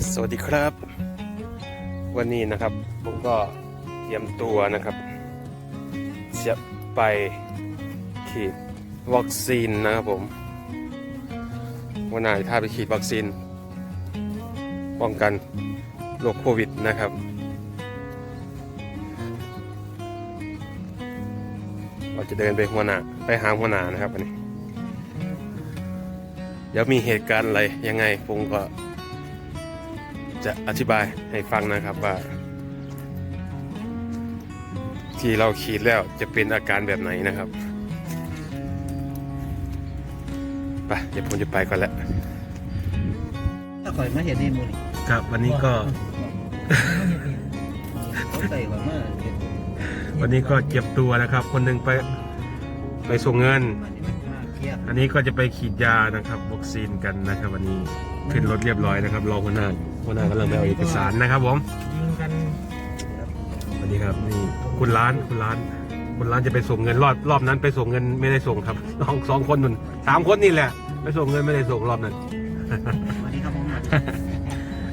สวัสดีครับ วันนี้นะครับผมก็เตรียมตัวนะครับจะไปฉีดวัคซีนนะครับผมวันไหนถ้าไปฉีดวัคซีน ป้องกันโรคโควิดนะครับ เราจะเดินไปหัวหน้าไปหาหัวหน้านะครับวันนี้เดี๋ยวมีเหตุการณ์อะไรยังไงผมก็ จะอธิบายให้ฟังนะครับว่า ที่เราขีดแล้วจะเป็นอาการแบบไหนนะครับไปเดี๋ยวผมจะไปก่อนแล้วถ้าข่อยมาเห็นในหมูนี่ครับวันนี้ก็ เขาใส่ข่อยมาเห็นวันนี้ก็เจ็บตัวนะครับ คนหนึ่งไปไปส่งเงิน มันนี่มันมาเครียดอันนี้ก็จะไปขีดยานะครับวัคซีนกันนะครับ วันนี้ขึ้นรถเรียบร้อยนะครับรอหัวหน้าหั วหน้ากำลังไปเอาเอกสารนะครับผมยิงกันสวัสดีครับนี่คุณร้านคุณร้าน คุณร้านจะไปส่งเงินรอบรอบนั้นไปส่งเงินไม่ได้ส่งครับสองสองคนนุ่นสามคนนี่แหละ ไปส่งเงินไม่ได้ส่งรอบนั้นสวันนี้ครับผม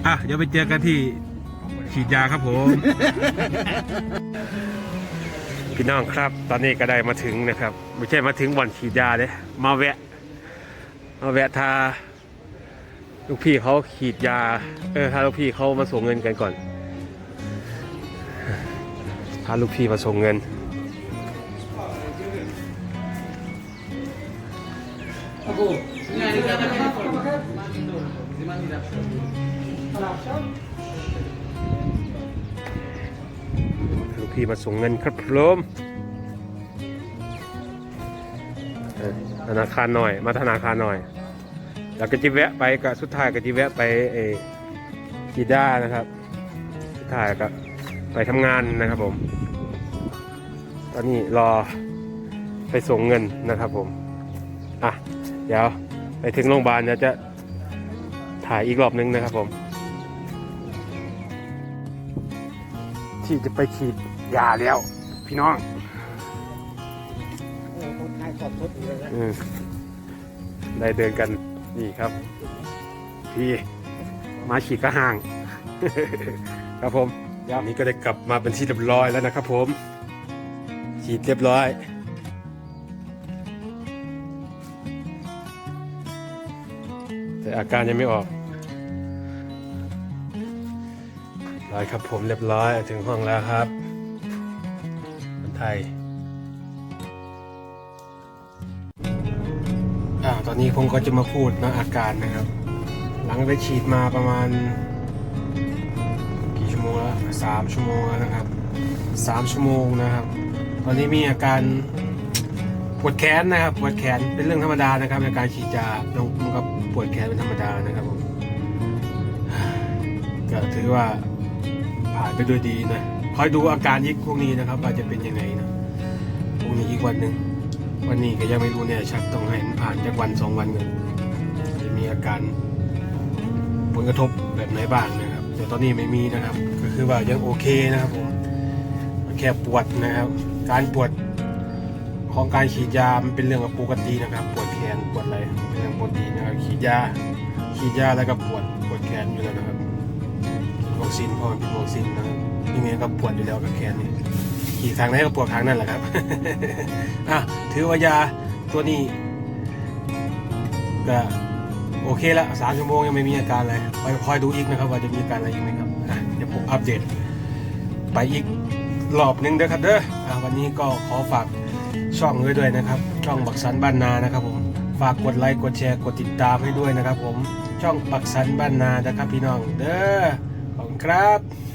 อะเดี๋ยวไปเจอกันที่ฉีดยาครับผม พี่น้องครับ ตอนนี้ก็ได้มาถึงนะครับ ไม่ใช่มาถึงวันฉีดยาเลยมาแวะ มาแวะทา ลูกพี่เขาฉีดยา เออทาลูกพี่เขามาส่งเงินกันก่อน พาลูกพี่มาส่งเงิน ลูกพี่มาส่งเงินครับพร้อมธนาคารหน่อย มาธนาคารหน่อย แล้วก็จะแวะไปก็สุดท้ายก็จะแวะไปเออกีด้านะครับ สุดท้ายก็ไปทำงานนะครับผม ตอนนี้รอไปส่งเงินนะครับผม อะ เดี๋ยวไปถึงโรงพยาบาลเดี๋ยวจะถ่ายอีกรอบนึงนะครับผม ที่จะไปฉีดยาแล้ว พี่น้องโอ้คนไทยขอบคุณเลยนะอืมได้เดินกัน นี่ครับ พี่มาฉีดกระห่าง ครับผมเดี๋ยวนี้ก็ได้กลับมาเป็นที่เรียบร้อยแล้วนะครับ ผมฉีดเรียบร้อย แต่อาการยังไม่ออกร้อยครับผมเรียบร้อยถึงห้องแล้วครับคนไทย อ่าตอนนี้ผมก็จะมาพูดนะอาการนะครับ หลังได้ฉีดมาประมาณ กี่ชั่วโมงแล้วสามชั่วโมงแล้วนะครับสามชั่วโมงนะครับ ตอนนี้มีอาการปวดแขนนะครับ ปวดแขนเป็นเรื่องธรรมดานะครับในการฉีดยาน้องมันก็ปวดแขนเป็นธรรมดานะครับผมก็ถือว่าผ่านไปด้วยดีนะคอยดูอาการยิกพวกนี้นะครับว่าจะเป็นยังไงนะพรุ่งนี้อีกวันหนึ่ง วันนี้ก็ยังไม่รู้เนี่ยชักต้องให้มันผ่านจากวันสองวันก่อนจะมีอาการผลกระทบแบบไหนบ้างนะครับ แต่ตอนนี้ไม่มีนะครับ ก็คือว่ายังโอเคนะครับผมแค่ปวดนะครับ การปวดของการฉีดยามันเป็นเรื่องปกตินะครับ ปวดแขนปวดอะไรเป็นเรื่องปกตินะครับฉีดยาฉีดยาแล้วก็ปวดปวดแขนอยู่แล้วนะครับวัคซีนพอมันเป็นวัคซีนนะครับยังไงก็ปวดอยู่แล้วกับแขนนี่ ขี่ทางไหนก็ปวดทางนั่นแหละครับ อะถือว่ายาตัวนี้ก็โอเคละสามชั่วโมงยังไม่มีอาการอะไรไปคอยดูอีกนะครับ ว่าจะมีอาการอะไรอีกไหมครับอะเดี๋ยวผมอัปเดต ไปอีกรอบหนึ่งเด้อครับเด้ออวันนี้ก็ขอฝากช่องไว้ด้วยนะครับ ช่องบักสันบ้านนานะครับผมฝากกดไลค์กดแชร์กดติดตามให้ด้วยนะครับ ผมช่องบักสันบ้านนานะครับพี่น้องเด้อขอบคุณครับ